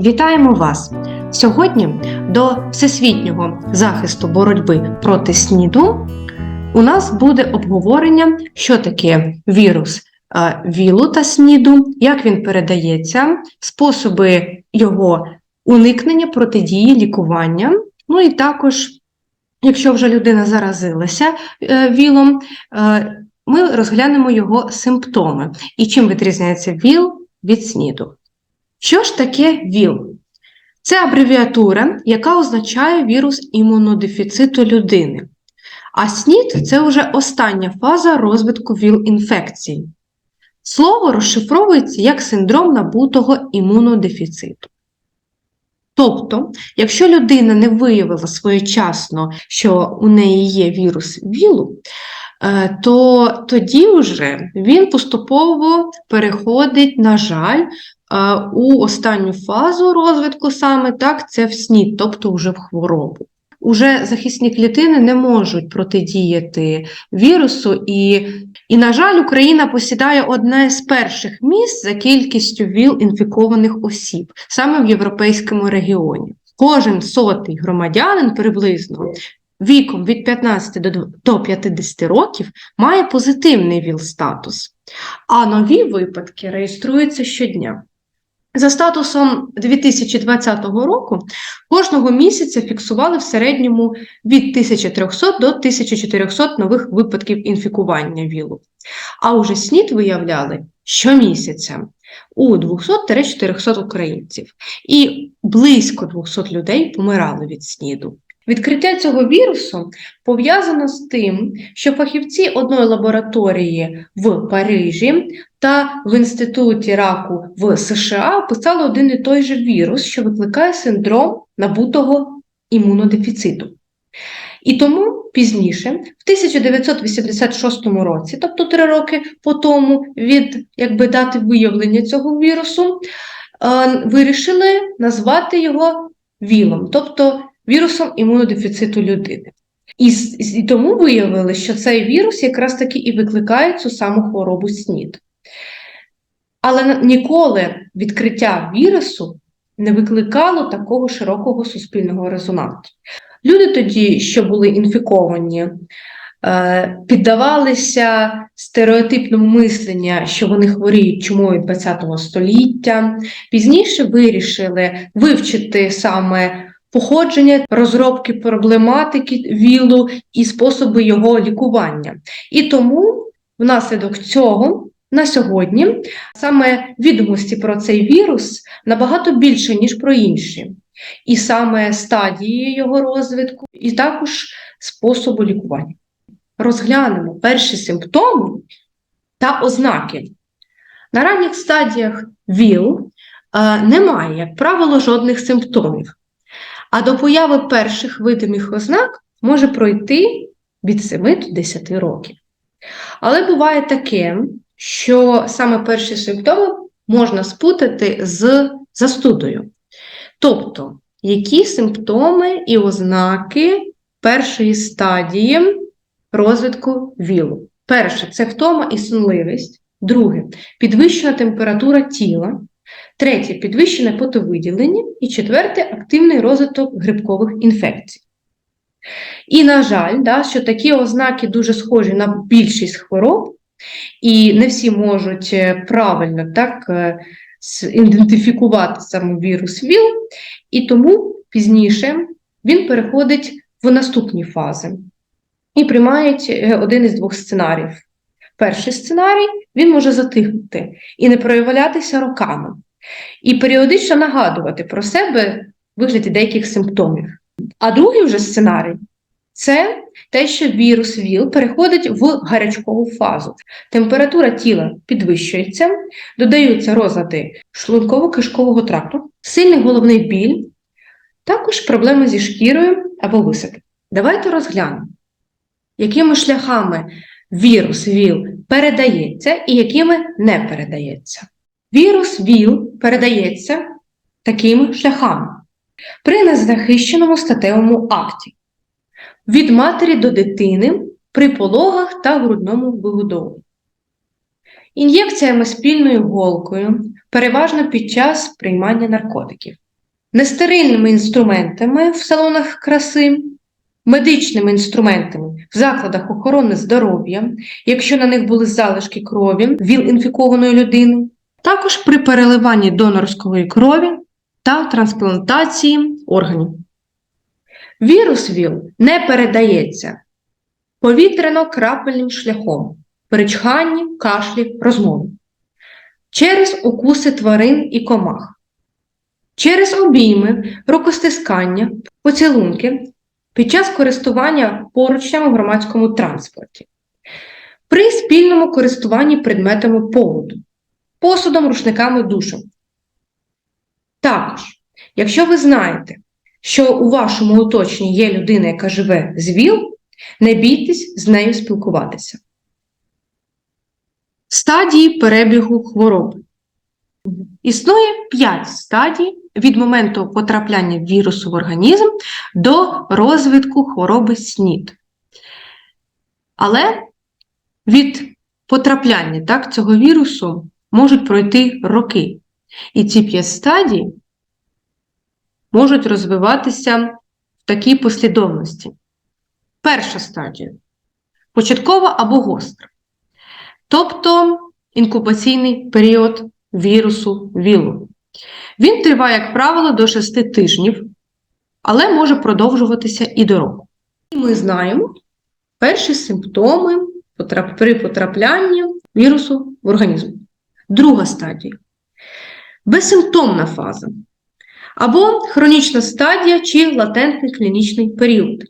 Вітаємо вас! Сьогодні до всесвітнього захисту боротьби проти СНІДу у нас буде обговорення, що таке вірус ВІЛу та СНІДу, як він передається, способи його уникнення, протидії, лікування. Ну і також, якщо вже людина заразилася е, ВІЛом, е, ми розглянемо його симптоми і чим відрізняється ВІЛ від СНІДу. Що ж таке ВІЛ? Це абревіатура, яка означає вірус імунодефіциту людини. А СНІД це вже остання фаза розвитку ВІЛ-інфекції. Слово розшифровується як синдром набутого імунодефіциту. Тобто, якщо людина не виявила своєчасно, що у неї є вірус ВІЛу, е, то тоді вже він поступово переходить, на жаль, у останню фазу розвитку саме так, це в СНІД, тобто вже в хворобу. Уже захисні клітини не можуть протидіяти вірусу, і, і, на жаль, Україна посідає одне з перших місць за кількістю ВІЛ-інфікованих осіб саме в європейському регіоні. Кожен сотий громадянин приблизно віком від 15 до до 50 років має позитивний ВІЛ-статус, а нові випадки реєструються щодня. За статусом 2020 року кожного місяця фіксували в середньому від 1300 до 1400 нових випадків інфікування ВІЛу. А уже СНІД виявляли щомісяця у 200-400 українців, і близько 200 людей помирали від СНІДу. Відкриття цього вірусу пов'язано з тим, що фахівці одної лабораторії в Парижі та в Інституті раку в США описали один і той же вірус, що викликає синдром набутого імунодефіциту. І тому пізніше, в 1986 році, тобто три роки по тому від якби, дати виявлення цього вірусу, е, вирішили назвати його ВІЛом, тобто вірусом імунодефіциту людини. І, і тому виявили, що цей вірус якраз таки і викликає цю саму хворобу СНІД. Але ніколи відкриття вірусу не викликало такого широкого суспільного резонансу. Люди тоді, що були інфіковані, е, піддавалися стереотипному мисленню, що вони хворіють чумою ХХ століття. Пізніше вирішили вивчити саме походження, розробки проблематики ВІЛу і способи його лікування. І тому внаслідок цього. На сьогодні саме відомості про цей вірус набагато більше, ніж про інші, і саме стадії його розвитку, і також способу лікування. Розглянемо перші симптоми та ознаки. На ранніх стадіях ВІЛ е, немає, як правило, жодних симптомів, а до появи перших видимих ознак може пройти від 7 до 10 років. Але буває таке, що саме перші симптоми можна спутати з застудою. Тобто, які симптоми і ознаки першої стадії розвитку ВІЛу? Перше це втома і сонливість, друге підвищена температура тіла, третє. Підвищене потовиділення. І четверте. Активний розвиток грибкових інфекцій. І, на жаль, да, що такі ознаки дуже схожі на більшість хвороб, і не всі можуть е, правильно так, е, ідентифікувати саме вірус ВІЛ, і тому пізніше він переходить в наступні фази. І приймають е, один із двох сценаріїв. Перший сценарій він може затихнути і не проявлятися роками, і періодично нагадувати про себе вигляді деяких симптомів. А другий вже сценарій це те, що вірус ВІЛ переходить в гарячкову фазу. Температура тіла підвищується, додаються розлади шлунково-кишкового тракту, сильний головний біль, також проблеми зі шкірою або висипи. Давайте розглянемо, якими шляхами вірус ВІЛ передається і якими не передається. Вірус ВІЛ передається такими шляхами при незахищеному статевому акті від матері до дитини при пологах та грудному вигодовуванні. Ін'єкціями спільною голкою, переважно під час приймання наркотиків. нестерильними інструментами в салонах краси, медичними інструментами в закладах охорони здоров'я, якщо на них були залишки крові ВІЛ інфікованої людини, також при переливанні донорської крові та трансплантації органів. Вірус ВІЛ не передається повітряно-крапельним шляхом при чханні, кашлі, розмові, через укуси тварин і комах, через обійми, рукостискання, поцілунки під час користування поручнями в громадському транспорті, при спільному користуванні предметами поводу, посудом, рушниками, душем. Також, якщо ви знаєте, що у вашому оточенні є людина, яка живе з ВІЛ, не бійтесь з нею спілкуватися. Стадії перебігу хвороби. Існує 5 стадій від моменту потрапляння вірусу в організм до розвитку хвороби СНІД. Але від потрапляння так, цього вірусу можуть пройти роки. І ці 5 стадій можуть розвиватися в такій послідовності. Перша стадія початкова або гостра. Тобто інкубаційний період вірусу ВІЛу. Він триває, як правило, до 6 тижнів, але може продовжуватися і до року. І ми знаємо перші симптоми при потраплянні вірусу в організм. Друга стадія безсимптомна фаза або хронічна стадія чи латентний клінічний період.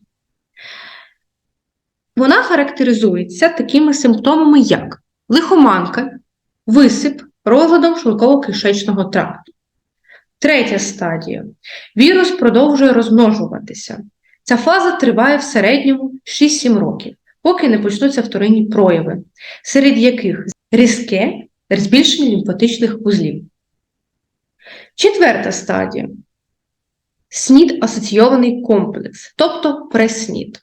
Вона характеризується такими симптомами, як лихоманка, висип розладом шлунково-кишечного тракту. Третя стадія. Вірус продовжує розмножуватися. Ця фаза триває в середньому 6-7 років, поки не почнуться вторинні прояви, серед яких різке збільшення лімфатичних вузлів. Четверта стадія снід асоційований комплекс, тобто преснід.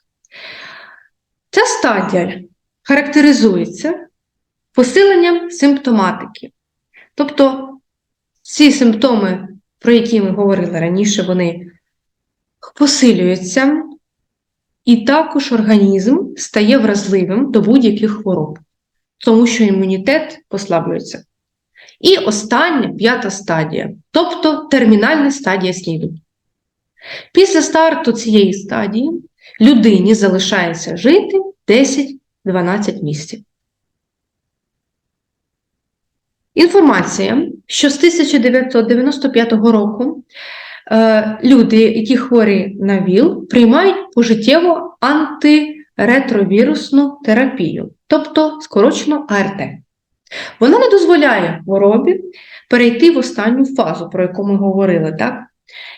Ця стадія характеризується посиленням симптоматики. Тобто ці симптоми, про які ми говорили раніше, вони посилюються, і також організм стає вразливим до будь-яких хвороб, тому що імунітет послаблюється. І остання п'ята стадія, тобто термінальна стадія СНІДу. Після старту цієї стадії людині залишається жити 10-12 місяців. Інформація, що з 1995 року е, люди, які хворі на ВІЛ, приймають пожиттєву антиретровірусну терапію, тобто скорочено АРТ. Вона не дозволяє хворобі перейти в останню фазу, про яку ми говорили. так?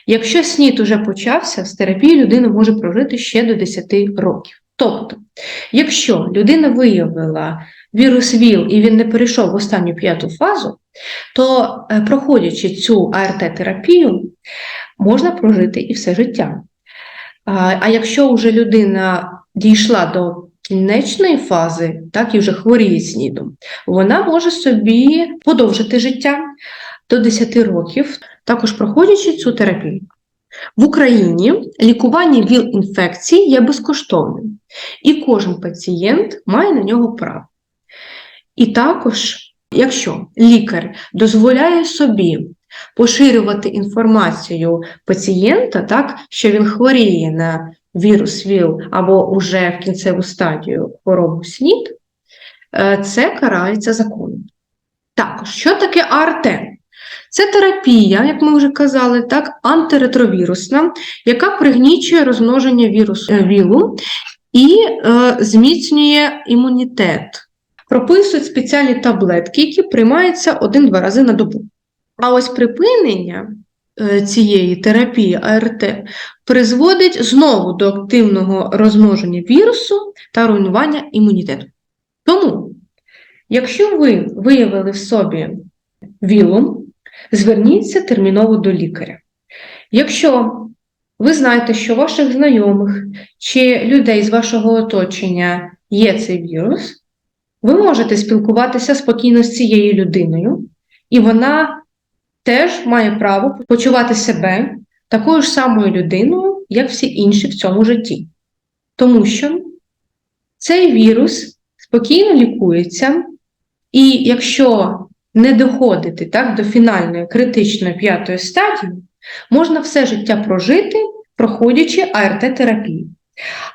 Якщо СНІД уже почався, з терапією людина може прожити ще до 10 років. Тобто, якщо людина виявила вірус ВІЛ і він не перейшов в останню п'яту фазу, то, е, проходячи цю АРТ-терапію, можна прожити і все життя. А якщо вже людина дійшла до кінечної фази, так і вже хворіє снідом, вона може собі подовжити життя до 10 років, також проходячи цю терапію. В Україні лікування ВІЛ-інфекції є безкоштовним, і кожен пацієнт має на нього право. І також, якщо лікар дозволяє собі поширювати інформацію пацієнта, так, що він хворіє на вірус ВІЛ або вже в кінцеву стадію хворобу СНІД, е, це карається законом. Також, що таке АРТ? Це терапія, як ми вже казали, так, антиретровірусна, яка пригнічує розмноження вірусу е, ВІЛу і е, зміцнює імунітет. Прописують спеціальні таблетки, які приймаються один-два рази на добу. А ось припинення цієї терапії АРТ призводить знову до активного розмноження вірусу та руйнування імунітету. Тому, якщо ви виявили в собі вілум, зверніться терміново до лікаря. Якщо ви знаєте, що ваших знайомих чи людей з вашого оточення є цей вірус, ви можете спілкуватися спокійно з цією людиною, і вона теж має право почувати себе такою ж самою людиною, як всі інші в цьому житті. Тому що цей вірус спокійно лікується, і якщо не доходити так, до фінальної критичної п'ятої стадії, можна все життя прожити, проходячи АРТ-терапію.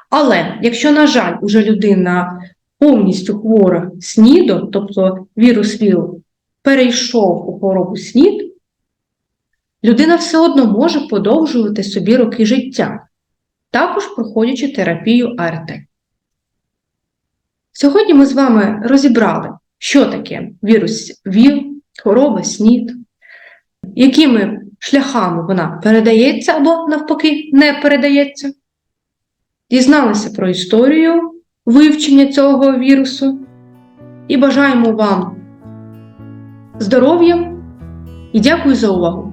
Але якщо, на жаль, уже людина повністю хвора СНІДом, тобто вірус ВІЛ перейшов у хворобу СНІД, людина все одно може подовжувати собі роки життя, також проходячи терапію АРТ. Сьогодні ми з вами розібрали, що таке вірус ВІЛ, хвороба СНІД, якими шляхами вона передається або навпаки не передається. Дізналися про історію вивчення цього вірусу і бажаємо вам здоров'я і дякую за увагу!